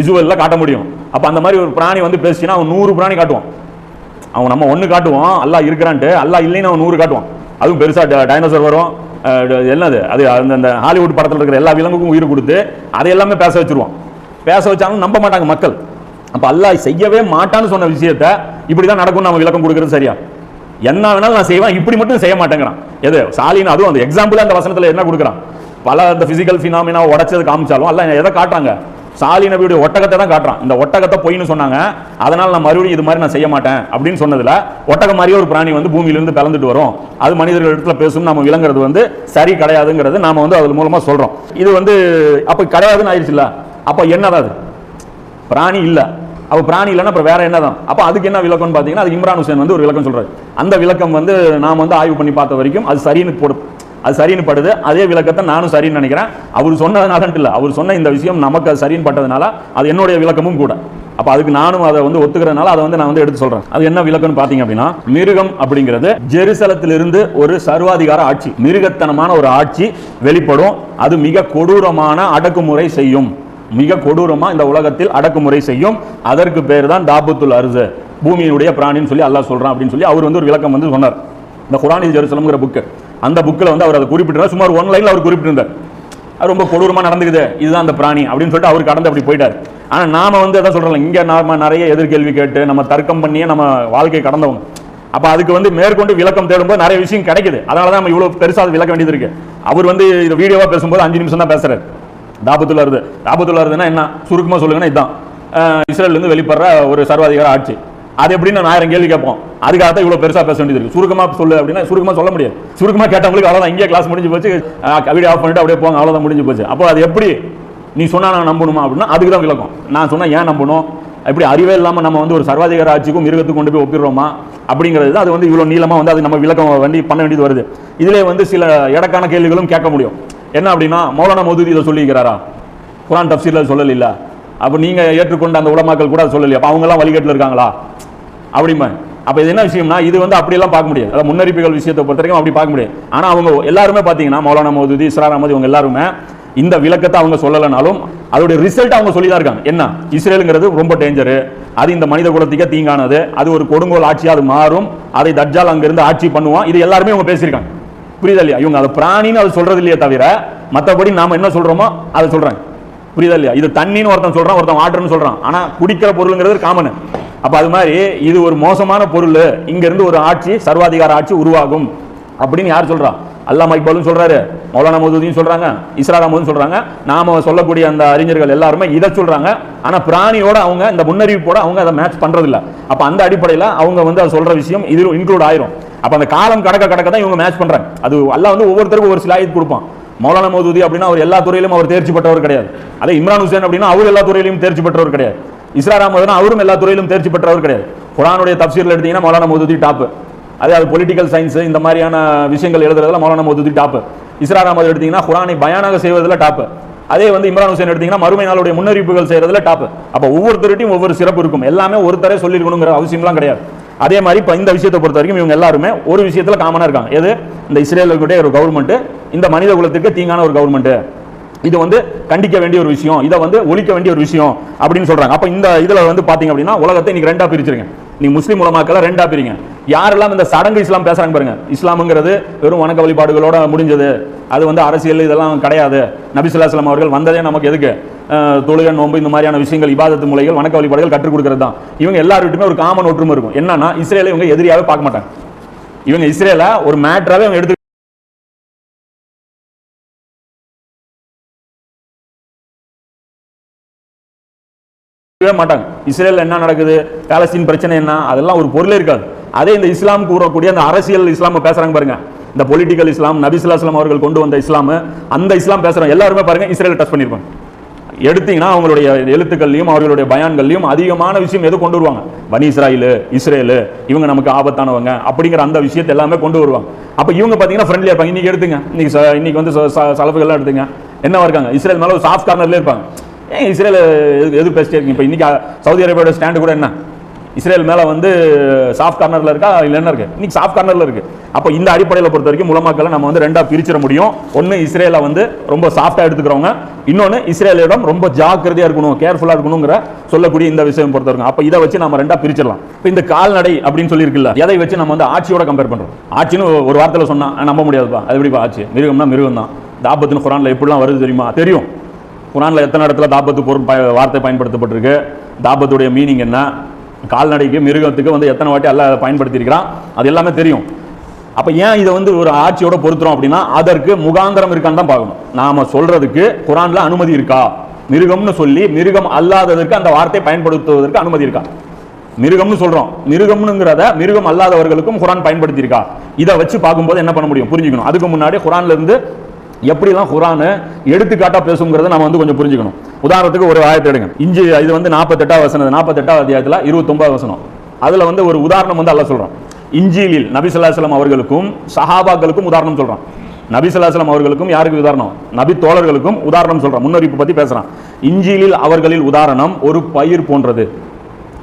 விசுவலில் காட்ட முடியும். அப்போ அந்த மாதிரி ஒரு பிராணி வந்து பேசினா அவன் நூறு பிராணி காட்டுவான். அவன் நம்ம ஒன்று காட்டுவான். அல்லா இருக்கிறான்ட்டு. அல்லா இல்லைன்னு அவன் நூறு காட்டுவான். அதுவும் பெருசாக டைனோசர் வரும். என்னது? அது அந்த அந்த ஹாலிவுட் படத்தில் இருக்கிற எல்லா விலங்குக்கும் உயிர் கொடுத்து அதை எல்லாமே பேச வச்சிருவான். பேச வச்சாலும் நம்ப மாட்டாங்க மக்கள். அப்போ அல்லாஹ் செய்யவே மாட்டான்னு சொன்ன விஷயத்த இப்படி தான் நடக்கும் நம்ம விளக்கம் கொடுக்குறது சரியா? என்ன வேணாலும் நான் செய்வேன். இப்படி மட்டும் செய்ய மாட்டேங்கிறான். எது? சாலின்னு அதுவும் அந்த எக்ஸாம்பிள் அந்த வசனத்தில் என்ன கொடுக்குறான்? பல அந்த ஃபிசிக்கல் ஃபினாமினா உடச்சது காமிச்சாலும் அல்ல எதை காட்டுறாங்க? சாலி நபியுடைய ஒட்டகத்தை தான் காட்டுறான். இந்த ஒட்டகத்தை பொய்ன்னு சொன்னாங்க. அதனால நான் மறுபடியும் இது மாதிரி நான் செய்ய மாட்டேன் அப்படின்னு சொன்னதுல ஒட்டகம் மாதிரியே ஒரு பிராணி வந்து பூமியிலிருந்து கலந்துட்டு வரும். அது மனிதர்கள் இடத்துல பேசும் நம்ம விளங்குறது வந்து சரி கிடையாதுங்கிறது நாம வந்து அது மூலமா சொல்றோம். இது வந்து அப்ப கிடையாதுன்னு ஆயிடுச்சுல்ல அப்ப என்னதான் அது? பிராணி இல்ல. அப்போ பிராணி இல்லைன்னா அப்புறம் வேற என்னதான்? அப்போ அதுக்கு என்ன விளக்கம்னு பார்த்தீங்கன்னா அது இம்ரான் ஹுசேன் வந்து ஒரு விளக்கம் சொல்கிறார் அந்த விளக்கம் வந்து நாம் வந்து ஆய்வு பண்ணி பார்த்த வரைக்கும் அது சரின்னு போடு அது சரின்னு படுது. அதே விளக்கத்தை நானும் சரின்னு நினைக்கிறேன். அவர் சொன்னதுனால இல்லை அவர் சொன்ன இந்த விஷயம் நமக்கு அது சரின்னு பட்டதுனால அது என்னுடைய விளக்கமும் கூட. அப்போ அதுக்கு நானும் அதை வந்து ஒத்துக்கிறதுனால அதை வந்து நான் வந்து எடுத்து சொல்றேன். அது என்ன விளக்கம்னு பார்த்தீங்க அப்படின்னா மிருகம் அப்படிங்கிறது ஜெருசலத்திலிருந்து ஒரு சர்வாதிகார ஆட்சி. மிருகத்தனமான ஒரு ஆட்சி வெளிப்படும். அது மிக கொடூரமான அடக்குமுறை செய்யும். மிக கொடூரமாக இந்த உலகத்தில் அடக்குமுறை செய்யும். அதற்கு பேர் தான் தாபுத்துல் அருசு பூமியினுடைய பிராணின்னு சொல்லி அல்லாஹ் சொல்கிறான் அப்படின்னு சொல்லி அவர் வந்து ஒரு விளக்கம் வந்து சொன்னார். இந்த குரானில் ஜெருசலம்ங்கிற புக்கு அந்த புக்கில் வந்து அவர் அதை குறிப்பிட்டிருந்தார். சுமார் ஒன் லைனில் அவர் குறிப்பிட்டிருந்தார். அது ரொம்ப கொடூரமாக நடந்துக்குது. இதுதான் அந்த பிராணி அப்படின்னு சொல்லிட்டு அவர் கடந்து அப்படி போயிட்டார். ஆனால் நாம் வந்து எதை சொல்கிறோம் இங்கே நாம நிறைய எதிர்கேள்வி கேட்டு நம்ம தர்க்கம் பண்ணியே நம்ம வாழ்க்கை கடந்தவங்க அப்போ அதுக்கு வந்து மேற்கொண்டு விளக்கம் தேடும்போது நிறைய விஷயம் கிடைக்குது. அதனால தான் நம்ம இவ்வளோ பெருசாக அது விளக்க வேண்டியது இருக்குது அவர் வந்து இது வீடியோவாக பேசும்போது அஞ்சு நிமிஷம் தான் பேசுகிறார் தாபத்துல் இருது தாபத்துல் இருதுன்னா என்ன? சுருக்கமாக சொல்லுங்கன்னா இதுதான் இஸ்ரேல்லேருந்து வெளிப்படுற ஒரு சர்வாதிகார ஆட்சி. அது எப்படின்னு நான் ஆயிரம் கேள்வி கேட்போம். அதுக்காக தான் இவ்வளோ பெருசாக பேச வேண்டியது இருக்குது சுருக்கமாக சொல்லு அப்படின்னா சுருக்கமாக சொல்ல முடியாது. சுருக்கமாக கேட்டவங்களுக்கு அவ்வளோதான் இங்கே கிளாஸ் முடிஞ்சு போச்சு. வீடியோ ஆஃப் பண்ணிட்டு அப்படியே போங்க. அவ்வளோதான் முடிஞ்சு போச்சு. அப்போ அது எப்படி? நீ சொன்னா நான் நம்பணுமா அப்படின்னா அதுக்கு தான் விளக்கம். நான் சொன்னால் ஏன் நம்பணும்? எப்படி அறிவே இல்லாமல் நம்ம வந்து ஒரு சர்வாதிகார ஆட்சிக்கும் மிருகத்துக்கும் கொண்டு போய் ஒப்பிடுறோமா? அப்படிங்கிறது தான். அது வந்து இவ்வளோ நீளமாக வந்து அது நம்ம விளக்கம் வண்டி பண்ண வேண்டியது வருது. இதிலே வந்து சில இடக்கான கேள்விகளும் கேட்க முடியும். என்ன அப்படின்னா மௌலானா மௌதூதி இதை சொல்லியிருக்கிறாரா? குரான் தப்சீரில் சொல்லல அப்போ நீங்கள் ஏற்றுக்கொண்ட அந்த உலமாக்கள் கூட சொல்லலையா. அப்போ அவங்க வழிகட்டில் இருக்காங்களா? அப்படிமா அப்போ இது என்ன விஷயம்னா இது வந்து அப்படியெல்லாம் பார்க்க முடியாது. அதாவது முன்னறிப்புகள் விஷயத்தை பொறுத்த வரைக்கும் அப்படி பார்க்க முடியாது. ஆனால் அவங்க எல்லாருமே பார்த்தீங்கன்னா மௌலானா மோதுதி இஸ்ரார் அஹமது இவங்க எல்லாருமே இந்த விளக்கத்தை அவங்க சொல்லலைனாலும் அதோட ரிசல்ட் அவங்க சொல்லி தான் இருக்காங்க. என்ன? இஸ்ரேலுங்கிறது ரொம்ப டேஞ்சரு அது இந்த மனித குலத்துக்கே தீங்கானது. அது ஒரு கொடுங்கோல் ஆட்சியாக அது மாறும். அதை தட்ஜால் அங்கிருந்து ஆட்சி பண்ணுவான். இது எல்லாருமே அவங்க பேசியிருக்காங்க. புரியுதா இல்லையா? இவங்க அதை பிராணின்னு அது சொல்றது இல்லையே தவிர மற்றபடி நாம என்ன சொல்றோமோ அதை சொல்றாங்க. புரியுதா இல்லையா? இது தண்ணின்னு ஒருத்தன் சொல்றான் ஒருத்தன் வாட்டர்னு சொல்றான். ஆனா குடிக்கிற பொருளுங்கிறது காமன் அப்ப அது மாதிரி இது ஒரு மோசமான பொருள். இங்க இருந்து ஒரு ஆட்சி சர்வாதிகார ஆட்சி உருவாகும். அப்படின்னு யார் சொல்கிறா அல்லாஹ் இக்பாலும் சொல்றாரு. மௌலானா மௌதூதியும் சொல்றாங்க. இஸ்ரார் அஹமதும் சொல்றாங்க. நாம சொல்லக்கூடிய அந்த அறிஞர்கள் எல்லாருமே இதை சொல்றாங்க. ஆனா பிராணியோட அவங்க இந்த முன்னறிவிப்போட அவங்க அதை மேட்ச் பண்ணுறதில்ல அப்போ அப்ப அந்த அடிப்படையில் அவங்க வந்து அதை சொல்ற விஷயம் இதில் இன்க்ளூட் ஆயிரும். அப்ப அந்த காலம் கடக்க கடக்க தான் இவங்க மேட்ச் பண்றாங்க. அது அல்லாஹ் வந்து ஒவ்வொருத்தருக்கும் ஒரு சில கொடுப்பான். மௌலானா மௌதூதி அப்படின்னா அவர் எல்லா துறையிலும் அவர் தேர்ச்சி பெற்றவர் கிடையாது. அதே இம்ரான் ஹுசேன் அப்படின்னா அவர் எல்லா துறையிலும் தேர்ச்சி பெற்றவர் கிடையாது. இஸ்ரா அவரும் எல்லா துறையிலும் தேர்ச்சி பெற்றவர் கிடையாது. குரானுடைய தப்சீரில் எடுத்தீங்கன்னா மௌலானா மௌதூதி டாப் அதே அது பொலிட்டிக்கல் சயின்ஸ் இந்த மாதிரியான விஷயங்கள் எழுதுறதுல மௌலானா மௌதூதி டாப்பு இஸ்ரா ராமது எடுத்தீங்கன்னா குரானை பயானாக செய்வதில் டாப்பு அதே வந்து இம்ரான் ஹுசேன் எடுத்தீங்கன்னா மறுமை நாளுடைய முன்னறிவிப்புகள் செய்யறதுல டாப் அப்போ ஒவ்வொருத்தருட்டையும் ஒவ்வொரு சிறப்பு இருக்கும். எல்லாமே ஒருத்தரே சொல்லியிருக்கணுங்கிற அவசியம்லாம் கிடையாது. அதே மாதிரி இப்போ இந்த விஷயத்தை பொறுத்த வரைக்கும் இவங்க எல்லாருமே ஒரு விஷயத்தில் காமனாக இருக்காங்க. எது? இந்த இஸ்ரேலுடைய ஒரு கவர்மெண்ட்டு இந்த மனித குலத்துக்கு தீங்கான ஒரு கவர்மெண்ட் இது வந்து கண்டிக்க வேண்டிய ஒரு விஷயம். இதை வந்து ஒழிக்க வேண்டிய ஒரு விஷயம் அப்படின்னு சொல்றாங்க. அப்ப இந்த இதுல வந்து பாத்தீங்க அப்படின்னா உலகத்தை இன்னைக்கு ரெண்டா பிரிச்சிருங்க. நீ முஸ்லீம் உலமாக்களை ரெண்டா பிரிங்க. யாரெல்லாம் இந்த சடங்கு இஸ்லாம் பேசுறாங்க பாருங்க. இஸ்லாம்ங்கிறது வெறும் வணக்க வழிபாடுகளோட முடிஞ்சது. அது வந்து அரசியல் இதெல்லாம் கிடையாது. நபிசுல்லாஸ்லாம் அவர்கள் வந்ததே நமக்கு எதுக்கு? தொழுகை நோன்பு இந்த மாதிரியான விஷயங்கள் இபாதத்து முறைகள் வணக்க வழிபாடுகள் கற்றுக் கொடுக்கறது தான். இவங்க எல்லாருக்கிட்டுமே ஒரு காமன் ஒற்றுமை இருக்கும். என்னன்னா இஸ்ரேலை இவங்க எதிரியாவே பார்க்க மாட்டாங்க. இவங்க இஸ்ரேல ஒரு மேட்டராவே அவங்க எடுத்து மாட்டாங்க. இஸ்ரேல் என்ன நடக்குது? பாலஸ்தீன் பிரச்சனை என்ன? அதெல்லாம் ஒரு பொருளே இருக்காது. அதே இந்த இஸ்லாம் கூறக்கூடிய அந்த அரசியல் இஸ்லாம பேசுறாங்க பாருங்க. இந்த பொலிட்டிக்கல் இஸ்லாம் நபிசுல்லா இஸ்லாம் அவர்கள் கொண்டு வந்த இஸ்லாம் அந்த இஸ்லாம் பேசுறாங்க எல்லாருமே பாருங்க இஸ்ரேல் டச் பண்ணிருப்பாங்க. எடுத்தீங்கன்னா அவங்களுடைய எழுத்துக்கள்லையும் அவர்களுடைய பயான்கள்லையும் அதிகமான விஷயம் எது கொண்டு வருவாங்க? பனி இஸ்ராயில் இஸ்ரேலு இவங்க நமக்கு ஆபத்தானவங்க அப்படிங்கிற அந்த விஷயத்தை எல்லாமே கொண்டு வருவாங்க. அப்ப இவங்க பார்த்தீங்கன்னா ஃப்ரெண்ட்லியா இருப்பாங்க. இன்னைக்கு எடுத்துங்க. இன்னைக்கு இன்னைக்கு வந்து ச- சலப்புகள்லாம் எடுத்துங்க. என்னவா இருக்காங்க? இஸ்ரேல் மேலே ஒரு சாஃப்ட் கார்னர்லேயே இருப்பாங்க. ஏன் இஸ்ரேல் எது எது பேசிட்டே இருக்கீங்க இப்போ இன்றைக்கி சவுதி அரேபியாவோட ஸ்டாண்டு கூட என்ன? இஸ்ரேல் மேலே வந்து சாஃப்ட் கார்னரில் இருக்கா? இல்ல என்ன இருக்கு? இன்றைக்கி சாஃப்ட் கார்னரில் இருக்குது அப்போ இந்த அடிப்படையில் பொறுத்த வரைக்கும் முலமாக்களை நம்ம வந்து ரெண்டாக பிரிச்சிட முடியும். ஒன்று இஸ்ரேலை வந்து ரொம்ப சாஃப்டாக எடுத்துக்கிறவங்க. இன்னொன்று இஸ்ரேலிடம் ரொம்ப ஜாக்கிரதையாக இருக்கணும் கேர்ஃபுல்லாக இருக்கணுங்கிற சொல்லக்கூடிய இந்த விஷயம் பொறுத்த வரைக்கும். அப்போ இதை வச்சு நம்ம ரெண்டாக பிரிச்சிடலாம். இப்போ இந்த கால்நடை அப்படின்னு சொல்லியிருக்குல்ல எதை வச்சு நம்ம வந்து ஆட்சியோட கம்பேர் பண்ணுறோம் ஆட்சின்னு ஒரு வார்த்தையில் சொன்னால் நம்ப முடியாதுப்பா. அது எப்படிப்பா ஆட்சி? மிருகம்னா மிருகம் தான் தாபத்துன்னு குரான்ல எப்படிலாம் வருது தெரியுமா? தெரியும். குரானில் எத்தனை இடத்துல தாபத்து பொருள் ப- வார்த்தை பயன்படுத்தப்பட்டிருக்கு? தாபத்துடைய மீனிங் என்ன? கால்நடைக்கு மிருகத்துக்கு வந்து எத்தனை வாட்டி அல்ல பயன்படுத்தியிருக்கிறான்? அது எல்லாமே தெரியும். அப்போ ஏன் இதை வந்து ஒரு ஆட்சியோட பொருத்துறோம் அப்படின்னா அதற்கு முகாந்திரம் இருக்கான்னு தான் பார்க்கணும். நாம சொல்றதுக்கு குரானில் அனுமதி இருக்கா? மிருகம்னு சொல்லி மிருகம் அல்லாததற்கு அந்த வார்த்தை பயன்படுத்துவதற்கு அனுமதி இருக்கா? மிருகம்னு சொல்றோம். மிருகம்னுங்கிறத மிருகம் அல்லாதவர்களுக்கும் குரான் பயன்படுத்தியிருக்கா? இதை வச்சு பார்க்கும்போது என்ன பண்ண முடியும்? புரிஞ்சுக்கணும். அதுக்கு முன்னாடி குரான்ல இருந்து எப்படிலாம் குரான் எடுத்துக்காட்டா பேசுங்கிறத நம்ம வந்து கொஞ்சம் புரிஞ்சுக்கணும். உதாரணத்துக்கு ஒரு ஆயத்தை எடுங்க. இஞ்சி இது வந்து நாற்பத்தெட்டாவது வசனம். நாற்பத்தெட்டாவது அத்தியாயத்தில் இருபத்தொம்பது வசனம். அதில் வந்து ஒரு உதாரணம் வந்து அல்ல சொல்கிறோம் இஞ்சியில் நபி அவர்களுக்கும் சஹாபாக்களுக்கும் உதாரணம் சொல்கிறான் நபி ஸல்லல்லாஹு அவர்களுக்கும் யாருக்கு உதாரணம்? நபி தோழர்களுக்கும் உதாரணம் சொல்கிறான் முன்னரிப்பு பற்றி பேசுகிறான் இஞ்சியில் அவர்களில் உதாரணம் ஒரு பயிர் போன்றது.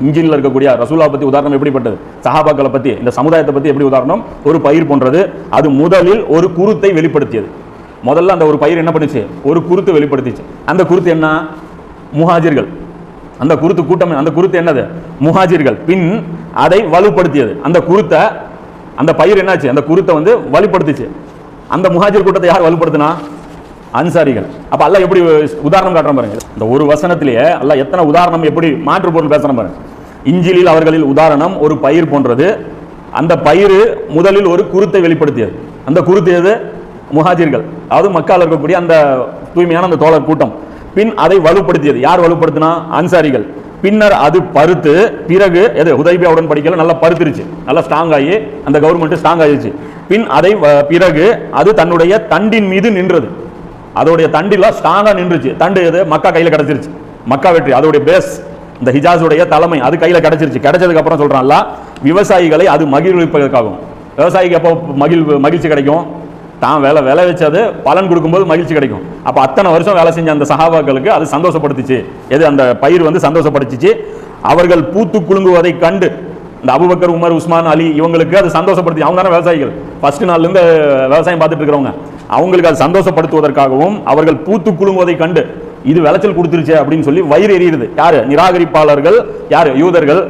இஞ்சியில் இருக்கக்கூடிய ரசூலா பற்றி உதாரணம் எப்படிப்பட்டது? சஹாபாக்களை பற்றி இந்த சமுதாயத்தை பற்றி எப்படி உதாரணம்? ஒரு பயிர் போன்றது. அது முதலில் ஒரு குருத்தை வெளிப்படுத்தியது. முதல்ல அந்த ஒரு பயிர் என்ன பண்ணுச்சு? ஒரு குருத்தை வெளிப்படுத்திச்சு. அந்த குருத்து என்ன? முஹாஜிர்கள். அந்த குருத்து கூட்டம் அந்த குருத்து என்னது? முஹாஜிர்கள். பின் அதை வலுப்படுத்தியது. அந்த குருத்தை அந்த பயிர் என்னாச்சு? அந்த குருத்தை வந்து வலுப்படுத்துச்சு. அந்த முஹாஜிர் கூட்டத்தை யார் வலுப்படுத்தினா? அன்சாரிகள். அப்ப அல்ல எப்படி உதாரணம் காட்டுறோம் பாருங்க. இந்த ஒரு வசனத்திலேயே அல்ல எத்தனை உதாரணம் எப்படி மாற்று பொருள் பேசுகிறோம் பாருங்க. இஞ்சிலில் அவர்களில் உதாரணம் ஒரு பயிர் போன்றது. அந்த பயிர் முதலில் ஒரு குருத்தை வெளிப்படுத்தியது. அந்த குருத்து எது? முஹாஜிர்கள். அதாவது மக்கால் இருக்கக்கூடிய அந்த தூய்மையான அந்த தோழர் கூட்டம். பின் அதை வலுப்படுத்தியது. யார் வலுப்படுத்தினா? அன்சாரிகள். பின்னர் அது பருத்து. பிறகு எது? உதய்பியாவுடன் படிக்கல நல்லா பருத்துருச்சு. நல்லா ஸ்ட்ராங் ஆகி அந்த கவர்மெண்ட் ஸ்ட்ராங் ஆயிடுச்சு பின் அதை வ- பிறகு அது தன்னுடைய தண்டின் மீது நின்றது. அதோடைய தண்டில ஸ்ட்ராங்கா நின்றுச்சு. தண்டு எது? மக்கா கையில கிடைச்சிருச்சு. மக்கா வெற்றி. அதோடைய பேஸ் இந்த ஹிஜாஸுடைய தலைமை அது கையில கிடைச்சிருச்சு. கிடைச்சதுக்கு அப்புறம் சொல்றான்ல விவசாயிகளை அது மகிழ்விப்பதற்காகும் விவசாயிக்கு எப்போ மகிழ் மகிழ்ச்சி கிடைக்கும்? தான் வேலை வேலை வச்சது பலன் கொடுக்கும்போது மகிழ்ச்சி கிடைக்கும். அப்போ அத்தனை வருஷம் வேலை செஞ்ச அந்த சகாபாக்களுக்கு அது சந்தோஷப்படுத்துச்சு. எது அந்த பயிர் வந்து சந்தோஷப்படுத்துச்சு? அவர்கள் பூத்து குலுங்குவதை கண்டு இந்த அபுபக்கர் உமர் உஸ்மான் அலி இவங்களுக்கு அது சந்தோஷப்படுத்தி அவங்க தானே விவசாயிகள். ஃபர்ஸ்ட் நாள்லேருந்து விவசாயம் பார்த்துட்டு இருக்கிறவங்க. அவங்களுக்கு அது சந்தோஷப்படுத்துவதற்காகவும் அவர்கள் பூத்து குலுங்குவதை கண்டு இது விளைச்சல் கொடுத்துருச்சு அப்படின்னு சொல்லி வயிறு எரியுது யார்? நிராகரிப்பாளர்கள். யார்? யூதர்கள்.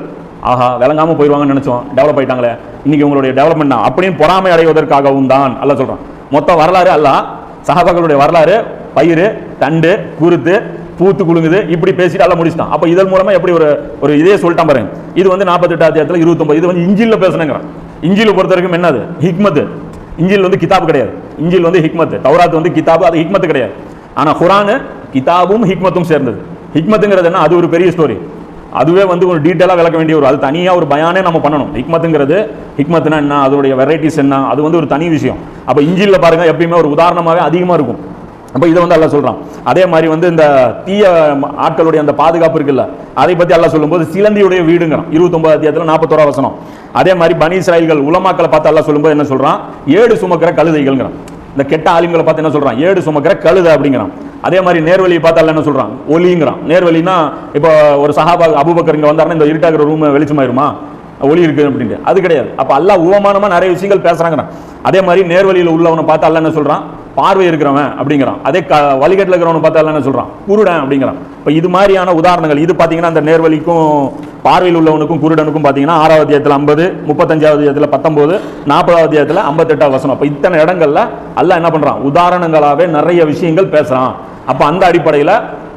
ஆஹா விளங்காமல் போயிடுவாங்கன்னு நினைச்சோம். டெவலப் ஆயிட்டாங்களே. இன்னைக்கு உங்களுடைய டெவலப்மெண்ட் தான் அப்படின்னு பொறாமை அடைவதற்காகவும் தான் அல்ல சொல்கிறோம் மொத்த வரலாறு அல்ல. சகாபாக்களுடைய வரலாறு பயிர் தண்டு குருத்து பூத்து குலுங்குது. இப்படி பேசிட்டு எல்லாம் முடிச்சிட்டான். அப்ப இதன் மூலமா எப்படி ஒரு ஒரு இதே சொல்லிட்டான் பாருங்க. இது வந்து நாற்பத்தெட்டு அத்தியாயத்தில் இருபத்தொம்பது இது வந்து இஞ்சியில் பேசுனங்கிறான். இஞ்சியில் பொறுத்த வரைக்கும் என்னது? ஹிக்மத்து. இஞ்சில் வந்து கிதாப் கிடையாது. இஞ்சில் வந்து ஹிக்மத் தௌராத் வந்து கிதாபு அது ஹிக்மத்து கிடையாது. ஆனால் குரானு கிதாபும் ஹிக்மத்தும் சேர்ந்தது. ஹிக்மத்துங்கிறது என்ன? அது ஒரு பெரிய ஸ்டோரி அதுவே வந்து ஒரு டீட்டெயிலாக விளக்க வேண்டிய ஒரு அது தனியாக ஒரு பயானே நம்ம பண்ணணும். ஹிக்மத்துங்கிறது ஹிக்மத்னா என்ன அதோடைய வெரைட்டிஸ் என்ன அது வந்து ஒரு தனி விஷயம். அப்போ இஞ்சியில் பாருங்க எப்பயுமே ஒரு உதாரணமாகவே அதிகமாக இருக்கும். அப்போ இதை வந்து எல்லாம் சொல்கிறான் அதே மாதிரி வந்து இந்த தீய ஆட்களுடைய அந்த பாதுகாப்பு இருக்குல்ல அதை பற்றி எல்லாம் சொல்லும்போது சிலந்தியுடைய வீடுங்கிறான். இருபத்தொம்பது அத்தியாயத்தில் நாற்பத்தோரா வசனம். அதே மாதிரி பனி இஸ்ராயல்கள் உலமாக்களை பார்த்து எல்லாம் சொல்லும்போது என்ன சொல்கிறான் ஏடு சுமக்கிற கழுதைகள்ங்கிறான். இந்த கெட்ட ஆலிம்களை பார்த்து என்ன சொல்கிறான் ஏடு சுமக்கிற கழுத அப்படிங்கிறான். அதே மாதிரி நேர்வழியை பார்த்தால என்ன சொல்கிறான் ஒலிங்கிறான். நேர்வழினா இப்போ ஒரு சஹாபா அபுபக்கர் இங்கே வந்தாருன்னா இந்த இருட்டாகிற ரூம் வெளிச்சமாயிருமா? ஒளி இருக்கு அப்படின்ட்டு. அது கிடையாது. அப்போ அல்லாஹ் உவமானமாக நிறைய விஷயங்கள் பேசுகிறாங்கிறான் அதே மாதிரி நேர்வழியில் உள்ளவனை பார்த்து என்ன சொல்கிறான் பார்வை இருக்கிறவன் அப்படிங்கிறான். அதே க வழிகட்டில் இருக்கிறவனை பார்த்து என்ன சொல்கிறான் குருடன் அப்படிங்கிறான். இப்போ இது மாதிரியான உதாரணங்கள். இது பார்த்தீங்கன்னா அந்த நேர்வழிக்கும் பார்வையில் உள்ளவனுக்கும் குருடனுக்கும் பார்த்தீங்கன்னா ஆறாவது அத்தியாயத்தில் ஐம்பது முப்பத்தஞ்சாவது அத்தியாயத்தில் பத்தொம்போது நாற்பதாவது அத்தியாயத்தில் ஐம்பத்தெட்டாவது வசனம். அப்போ இத்தனை இடங்கள்ல அல்ல என்ன பண்ணுறான் உதாரணங்களாகவே நிறைய விஷயங்கள் பேசுகிறான் அப்போ அந்த அடிப்படையில்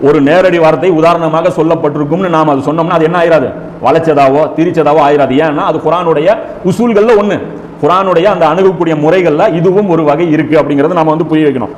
ஒரு நேரடி வார்த்தை உதாரணமாக சொல்லப்பட்டிருக்கும்னு நாம் அது சொன்னோம்னா அது என்ன ஆயிராது? வளைச்சதாவோ திரிச்சதாவோ ஆயிராது. ஏன்னா அது குரானுடைய உசூல்களில் ஒன்று குரானுடைய அந்த அணுகக்கூடிய முறைகளில் இதுவும் ஒரு வகை இருக்குது அப்படிங்கிறத நம்ம வந்து புரிய வைக்கணும்.